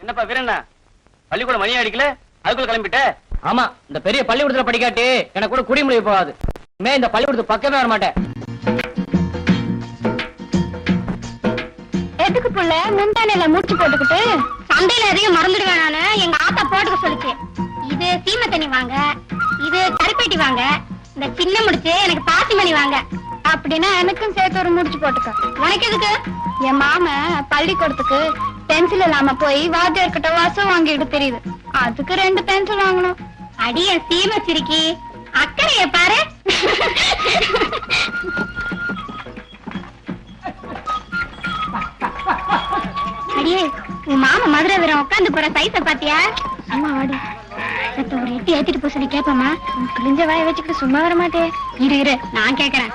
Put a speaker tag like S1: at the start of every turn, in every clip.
S1: என்னப்பா வீரண்ணா? பள்ளிக்கூடம் மணி அடிக்கல? அதுக்குள்ள கிளம்பிட்ட?
S2: ஆமா இந்த பெரிய பள்ளிக்கூடத்துல படிக்காட்டி எனக்கு கூட குடிமுறை போகாது. மே இந்த பள்ளிக்கூடத்து பக்கமே வர மாட்டேன்
S3: எதுக்கு புள்ள? முந்தானையில மூச்சு போட்டுக்கிட்டு சண்டையில எதையும் மறந்துடுவேன் நானு. எங்க ஆத்தா போட்டுக்க சொல்லுச்சு. இது சீமை தண்ணி வாங்க இது கருப்பேட்டி வாங்க இந்த சின்ன முடிச்சு எனக்கு பாசி மணி வாங்க. அப்படின்னா எனக்கும் சேர்த்து ஒரு முடிச்சு போட்டுக்க. உனக்கு எதுக்கு? என் மாமன் பள்ளிக்கூடத்துக்கு பென்சில் இல்லாம போய் வாத்தியார் கிட்ட வாசம் வாங்கிட்டு தெரியுது. அதுக்கு ரெண்டு பென்சில் வாங்கணும். அடிய சீமை சிரிக்கி. அக்கறைய பாரு. அடியே உன் மாமா மதுரை வீரம் உட்காந்து போற சைஸ பாத்தியா? அம்மா வாடி. சத்த ஒரு எட்டி ஏத்திட்டு போய் சொல்லி கேப்பமா? கிழிஞ்ச வாய வச்சுக்கிட்டு சும்மா வர மாட்டே. இரு இரு நான் கேக்குறேன்.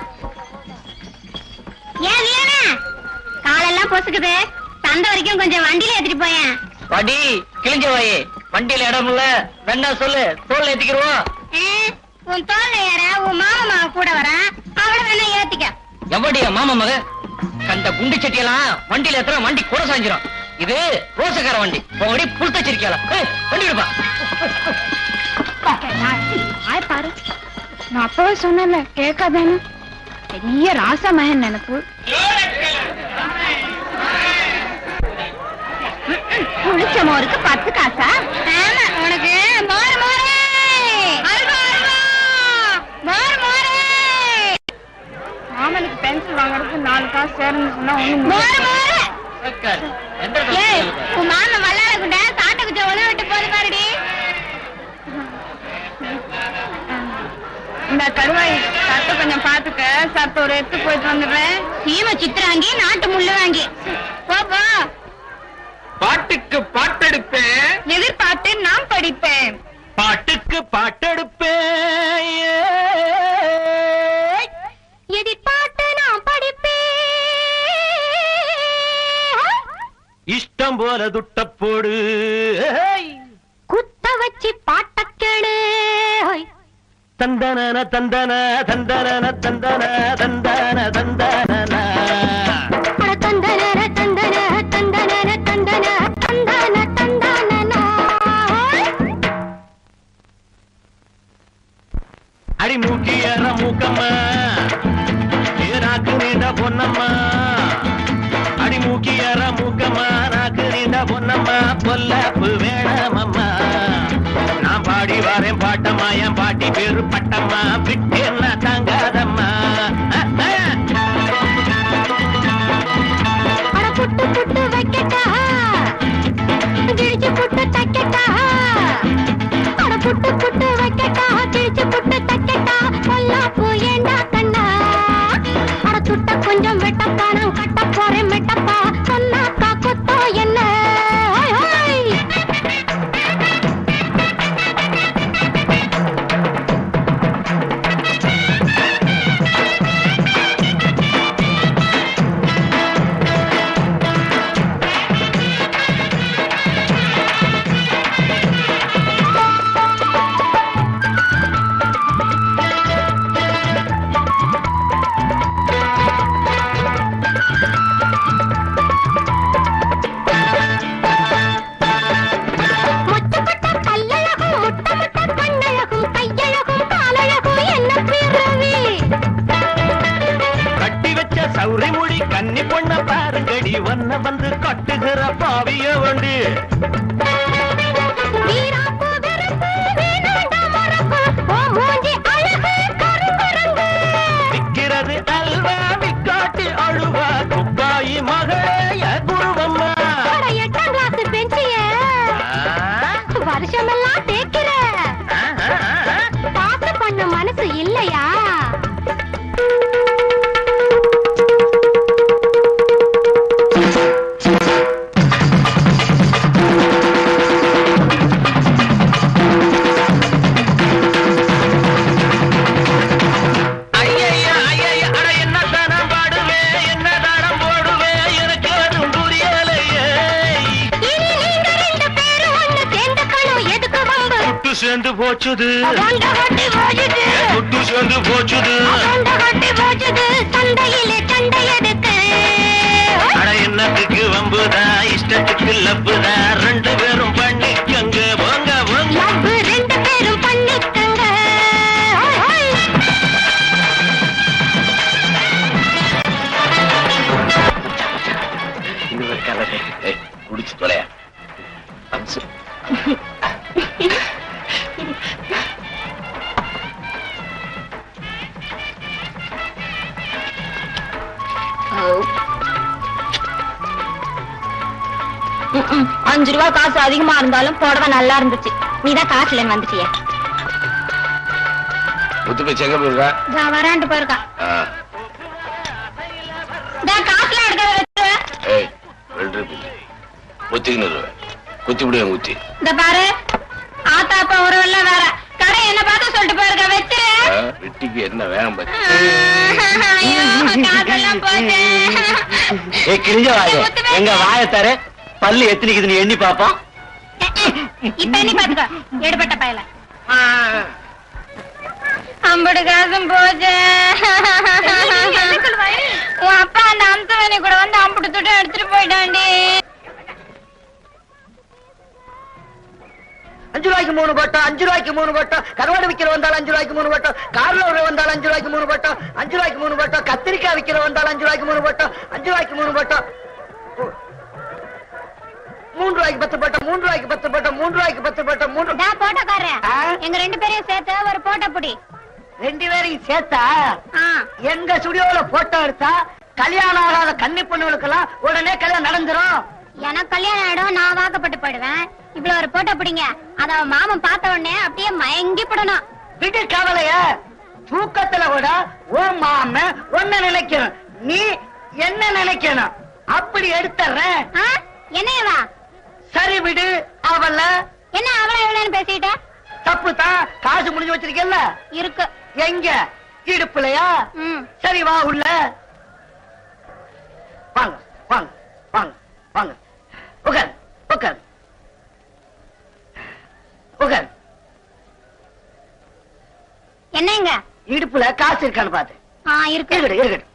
S3: ஏன் வீரனா காலெல்லாம் பொசுக்குது. சந்தை வரைக்கும் கொஞ்சம் வண்டியில ஏத்திட்டு போயேன்.
S2: வடி கிழிஞ்ச வாயே. வண்டியில இடம் இல்ல. வேணா சொல்லு. தோல்ல ஏத்திக்கிருவோம்.
S3: ஆ, உன் தோல்ல ஏற உன் மாமா மாவ கூட வரேன் அவள வேணா ஏத்திக்க.
S2: எவடியா மாமா மக கண்ட குண்டு சட்டியெல்லாம் வண்டியில எத்தனை வண்டி கூட சாஞ்சிரும். இது ரோசக்கார வண்டி. உங்கடி புழுத்த சிரிக்கலாம் வண்டி விடுப்பா.
S3: ஆய் பாரு. நான் அப்பவே சொன்னல கேட்காதானு பெரிய ராசா மகன் நினைப்பு. மோருக்கு பத்து காசா? ஆமா உனக்கு மோர் மோரே! அல்வா அல்வா! மோர் மோரே! மாமனுக்கு பென்சில் வாங்குறதுக்கு நாலு காசு சேரணும்னு சொன்னா ஒண்ணு மோர் மோரே!
S2: எந்த
S3: ஏய் உன் மாமன் வல்லார குண்ட சாட்டை குச்ச உணவு விட்டு போது பாருடி. இந்த கருவாய் சட்டை கொஞ்சம் பாத்துக்க சத்த ஒரு எடுத்து போயிட்டு வந்துடுறேன். சீம சித்திராங்கி நாட்டு முள்ளு வாங்கி. பாட்டி
S1: விட்டு பாருங்கடி வண்ண வந்து கட்டுகிற பாவிய வண்டி.
S3: எடுக்கு
S1: அட
S3: அஞ்சு ரூபா காசு அதிகமா இருந்தாலும் புடவை நல்லா இருந்துச்சு. நீதான் காசுல வந்துட்டிய.
S4: முத்து போய் எங்க போயிருக்கா
S3: வரான்ட்டு போயிருக்கா
S4: ஆ.
S3: காசுல எடுக்க
S4: ஏய் ரெண்டு ரூபாய் குத்திக்கின்னு வருவேன் குத்தி விடுவேன் குத்தி.
S3: இந்த பாரு. ஆத்தா அப்பா உறவெல்லாம் வேற. கடை என்ன பார்த்து சொல்லிட்டு போயிருக்க
S4: வெட்டிக்கு என்ன வேகம்
S5: கிழிஞ்ச வாய. எங்க வாய தர. பல்லு எத்தனைக்குதுன்னு எண்ணி பாப்போம்.
S3: இப்ப நீ பாத்துக்கோ. எடுபட்ட பயல. அம்பது காசும் போச்சு. உன் அப்பா அந்த அம்சவேணி கூட வந்து அம்புட்டு துட்டு எடுத்துட்டு போயிட்டாண்டி
S5: அஞ்சு ரூபாய்க்கு மூணு பட்டம் அஞ்சு ரூபாய்க்கு மூணு பட்டம். கருவாடு விக்கிற வந்தாலும் அஞ்சு ரூபாய்க்கு மூணு பட்டம். கார்ல ஒரு வந்தாலும் அஞ்சு ரூபாய்க்கு மூணு பட்டம். அஞ்சு ரூபாய்க்கு மூணு பட்டம். கத்திரிக்காய் விக்கிற வந்தாலும் அஞ்சு ரூபாய்க்கு மூணு பட்டம். அஞ்சு ரூபாய்க்கு மூணு பட்டம். மூன்று ரூபாய்க்கு பத்து பட்டம் மூன்று ரூபாய்க்கு பத்து பட்டம் மூன்று ரூபாய்க்கு பத்து பட்டம் மூன்று
S3: டா போட்டோக்காரன்? எங்க ரெண்டு பேரையும் சேர்த்து ஒரு போட்டோ புடி.
S5: ரெண்டு பேரையும் சேர்த்தா? எங்க ஸ்டுடியோல போட்டோ எடுத்தா கல்யாணம் ஆகாத கன்னி பொண்ணுகளுக்கெல்லாம் உடனே கல்யாணம் நடந்துரும்?
S3: எனக்கு கல்யாணம் ஆயிடும் நான் வாக்கப்பட்டு போயிடுவேன். இவ்வளவு ஒரு போட்டோ பிடிங்க. அத அவன் மாமன் பார்த்த உடனே அப்படியே மயங்கி படணும்.
S5: விடு கவலைய. தூக்கத்துல கூட ஓ மாம ஒன்ன நினைக்கணும். நீ என்ன நினைக்கணும்? அப்படி எடுத்துறேன்?
S3: என்னையவா?
S5: சரி விடு அவள.
S3: என்ன அவளை எவ்வளவுன்னு பேசிட்ட
S5: தப்பு தான் காசு முடிஞ்சு வச்சிருக்கல
S3: இருக்கு.
S5: எங்க? இடுப்புலையா? சரி வா உள்ள. வாங்க வாங்க வாங்க வாங்க. உட்கார் உட்கார் உட்கார்
S3: என்னங்க?
S5: இடுப்புல காசு இருக்கான்னு பாத்து
S3: ஆ இருக்கு.
S5: இருக்கட்டும் இருக்கட்டும்.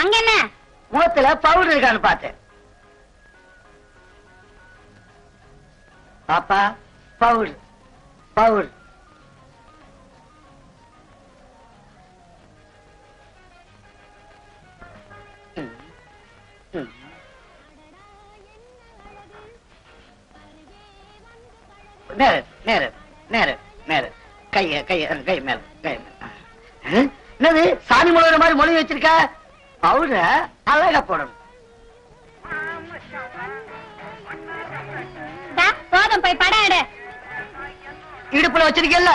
S3: அங்க என்ன?
S5: முகத்துல பவுடர் இருக்கான்னு பார்த்தேன் பாப்பா பவுடர் பவுடர் ம், ம். நேர நேரு கைய கைய கை மேல கை என்னது? சாமி முழுகிற மாதிரி மொழி வச்சிருக்க? பவுடர்? அழகா போடணும்.
S3: போதும் போய் படம் எடு.
S5: இடுப்புல வச்சிருக்கல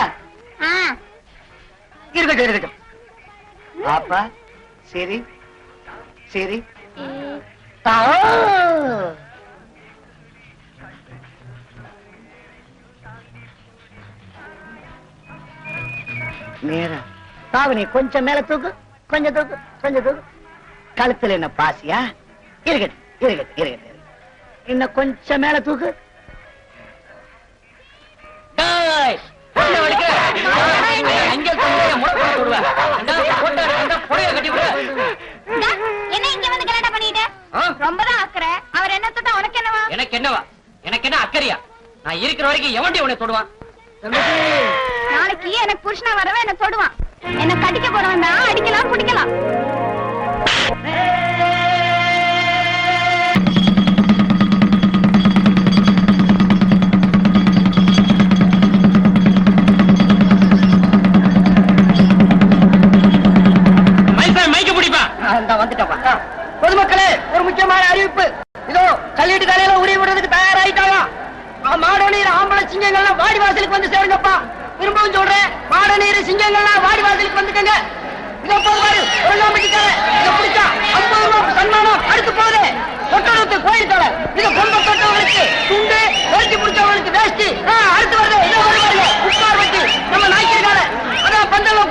S5: இருக்கட்டும் இருக்கட்டும். பாப்பா சரி சரி. ஆ. நேரா பாவனி கொஞ்சம் மேல தூக்கு கொஞ்சம் தூக்கு கொஞ்சம் தூக்கு. கழுத்துல என்ன பாசியா? இருக்கட்டும் இருக்கட்டும் இருக்கட்டும். இன்னும் கொஞ்சம் மேல தூக்கு.
S2: எனக்கு என்னவா? எனக்கு என்ன அக்கறையா? நான் இருக்கிற வரைக்கும் எவன்டி உன்னை தொடுவான்?
S3: நாளைக்கு எனக்கு புருஷனா வரவே என்ன தொடுவான். என்ன கடிக்க போறவன் தான் அடிக்கலாம் பிடிக்கலாம்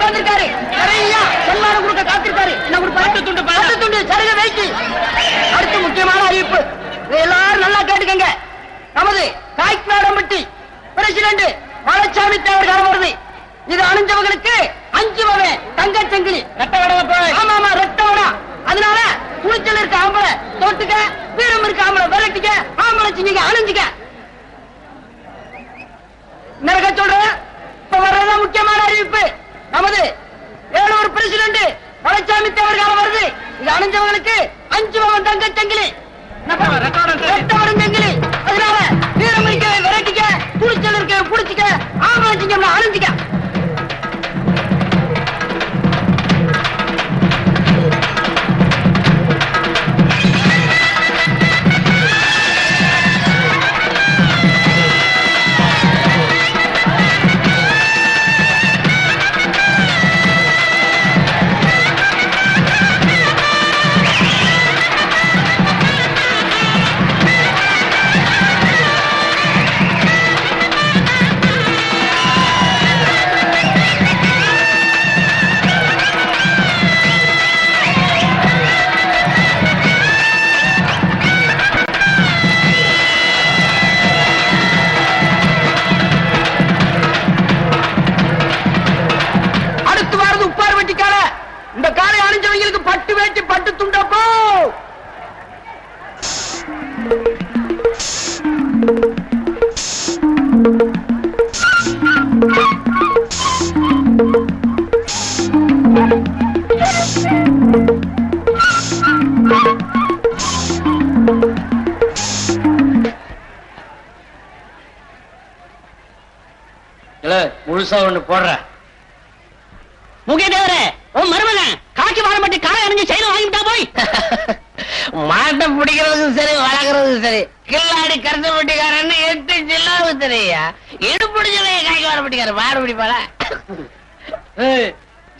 S5: உட்கார்ந்துருக்காரு நிறைய சன்மானம் கொடுக்க காத்திருக்காரு. என்ன கொடுப்பாரு?
S2: பட்டு துண்டு. பட்டு
S5: துண்டு சருக வேஷ்டி அடுத்து முக்கியமான அறிவிப்பு. எல்லாரும் நல்லா கேட்டுக்கங்க. நமது காய்க்காடம்பட்டி பிரசிடண்ட் வளச்சாமி தேவர் காலம் வருது இது அணிஞ்சவங்களுக்கு அஞ்சு வகை
S2: முழுசா ஒண்ணு போடுற. முகேதேவரே உன் காக்கி வாழப்பட்டு காலை அணிஞ்சு செயல் வாங்கிட்டா போய்?
S6: மாட்டை பிடிக்கிறதும் சரி வளர்க்கறதும் சரி. கில்லாடி கருத்து எட்டு காய்க்கு பிடிப்பாள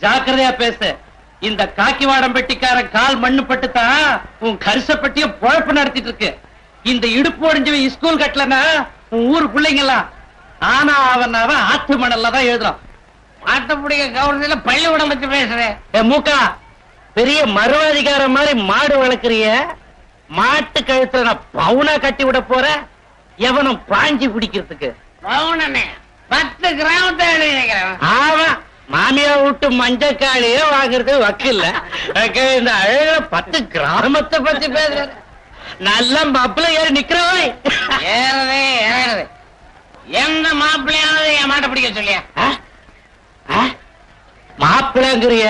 S2: ஜாக்கிரதையா பேசு. இந்த காக்கி வாடம் பெட்டிக்காரன் கால் மண்ணு பட்டுத்தான் உன் கரிசப்பட்டிய பொழப்பு நடத்திட்டு இருக்கு. இந்த இடுப்பு ஒடிஞ்சவன் ஸ்கூல் கட்டலனா உன் ஊர் பிள்ளைங்க எல்லாம் ஆனா அவன் அவன் ஆத்து மணல்ல தான் எழுதுறான்.
S6: மாட்டை பிடிக்க கவர்னர்ல பள்ளிக்கூடம் பத்தி பேசுறேன்
S2: ஏ மூக்கா பெரிய மர்வாதிகார மாதிரி மாடு வளர்க்கறிய? மாட்டு கழுத்துல நான் பவுனா கட்டி விட போற? எவனும் பாஞ்சி பிடிக்கிறதுக்கு
S6: பவுனண்ணே பத்து கிராமத்தை எழுதிக்கிறேன்
S2: ஆமா மாமியா விட்டு மஞ்சக்காளியே வாங்குறது வக்கில்ல. இந்த அழக பத்து கிராமத்தை பத்தி பேசுற நல்ல மப்பிள ஏறி நிக்கிறவை
S6: ஏறதே ஏறது. எந்த மாப்பிள்ளையாவது என் மாட்டை பிடிக்க சொல்லியா?
S2: மாப்பிளங்கிறிய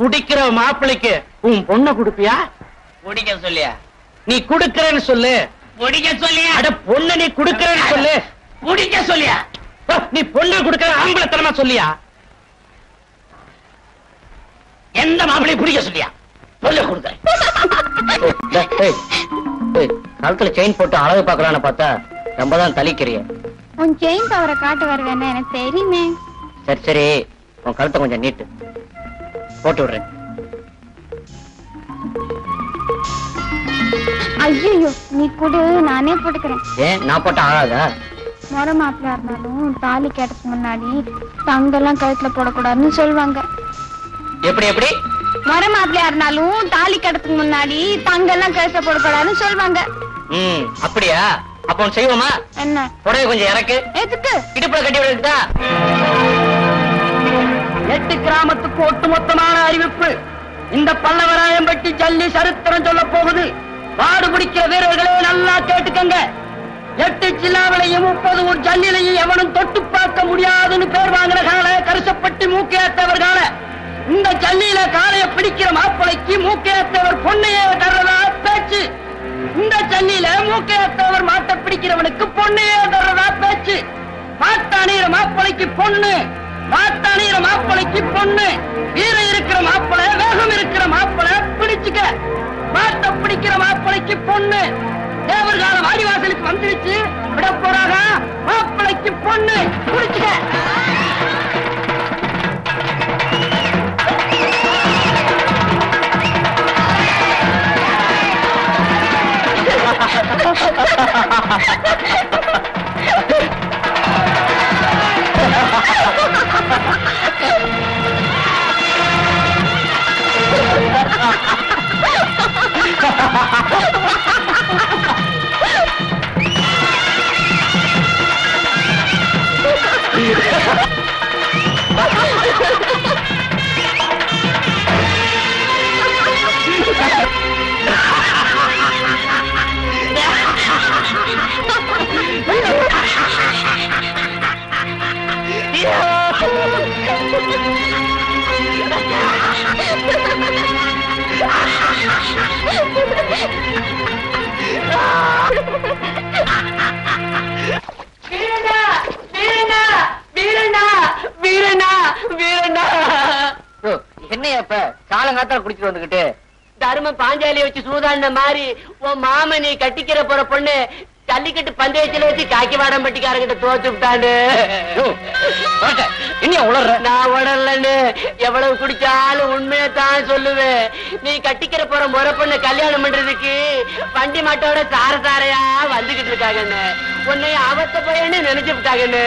S2: குடிக்கிற மாப்பிளைக்கு உன் பொண்ணை கொடுப்பியா?
S6: பிடிக்க சொல்லியா?
S2: நீ குடுக்கறேன்னு சொல்லு.
S6: பிடிக்க சொல்லியா?
S2: அட பொண்ணை நீ குடுக்கறேன்னு சொல்லு.
S6: பிடிக்க சொல்லியா?
S2: நீ பொண்ணை குடுக்கற ஆம்பளத்தனமா சொல்லியா?
S6: எந்த மாப்பிள்ளையை பிடிக்க சொல்லியா? சொல்ல கொடுக்குறேன்.
S2: கழுத்துல செயின் போட்டு அழகு பாக்கலான்னு பார்த்தா ரொம்ப தான் தலிக்கிறிய.
S3: உன் செயின் பவரை காட்டு வருவேன்னு எனக்கு தெரியுமே.
S2: சரி சரி. உன் கழுத்தை கொஞ்சம் நீட்டு. போட்டு விடுறேன்.
S3: ஐயோ நீ கொடு நானே போட்டுக்கிறேன்.
S2: ஏன் நான் போட்ட ஆகாதா?
S3: முறை மாப்பிள்ளையா இருந்தாலும் தாலி கேட்டதுக்கு முன்னாடி தங்கெல்லாம் கழுத்துல போடக்கூடாதுன்னு சொல்லுவாங்க.
S2: எப்படி எப்படி?
S3: முறை மாப்பிள்ளையா இருந்தாலும் தாலி கட்டுறதுக்கு முன்னாடி தங்கெல்லாம் கழுத்துல போடக்கூடாதுன்னு சொல்லுவாங்க.
S2: ம் அப்படியா? அப்ப செய்வோமா?
S3: என்ன?
S2: புடவை கொஞ்சம் இறக்கு.
S3: எதுக்கு?
S2: இடுப்புல கட்டி விடுறதா
S6: எட்டு கிராமத்துக்கு ஒட்டுமொத்தமான அறிவிப்பு. இந்த பல்லவராயம்பட்டி ஜல்லி சரித்திரம் சொல்ல போகுது. பாடு பிடிக்கிற வீரர்களே நல்லா கேட்டுக்கங்க. எட்டு சில்லாவிலையும் முப்பது ஊர் ஜல்லிலையும் எவனும் தொட்டு பார்க்க முடியாதுன்னு பேர் வாங்கின கால கரிசப்பட்டி மூக்கையாத்தவர் கால. இந்த ஜல்லியில காளைய பிடிக்கிற மாப்பிளைக்கு மூக்கையாத்தவர் பொண்ணையே தர்றதா பேச்சு. இந்த ஜல்லியில மூக்கையத்தவர் மாட்டை பிடிக்கிறவனுக்கு பொண்ணையே தர்றதா பேச்சு? மாத்தானீர மாப்பிளைக்கு பொண்ணு. மாத்தானீர மாப்பிளைக்கு பொண்ணு. வீரம் இருக்கிற மாப்பிளை வேகம் இருக்கிற மாப்பிளை பிடிச்சுக்க. மாத்த பிடிக்கிற மாப்பிளைக்கு பொண்ணு. தேவர்கால வாடிவாசலுக்கு வந்துருச்சு. விட போறாங்க. மாப்பிளைக்கு பொண்ணு. பிடிச்சுக்க.
S7: Yeah! காலங்காத்தால குடிச்சிட்டு வந்துகிட்டு. தர்ம பாஞ்சாலிய வச்சு சூதாண்ட மாதிரி உன் மாம நீ கட்டிக்கிற போற பொண்ணு ஜல்லிக்கட்டு பந்தயத்துல வச்சு காக்கி வாடம் பட்டிக்காரங்கிட்ட தோத்து விட்டாண்டு.
S2: இன்னும் உளர்ற?
S7: நான் உடல்லன்னு எவ்வளவு குடிச்சாலும் உண்மையை தான் சொல்லுவேன். நீ கட்டிக்கிற போற முறை பொண்ணு கல்யாணம் பண்றதுக்கு வண்டி மாட்டோட சார சாரையா வந்துகிட்டு இருக்காங்கன்னு. உன்னை அவத்த பையன்னு நினைச்சு விட்டாங்கன்னு.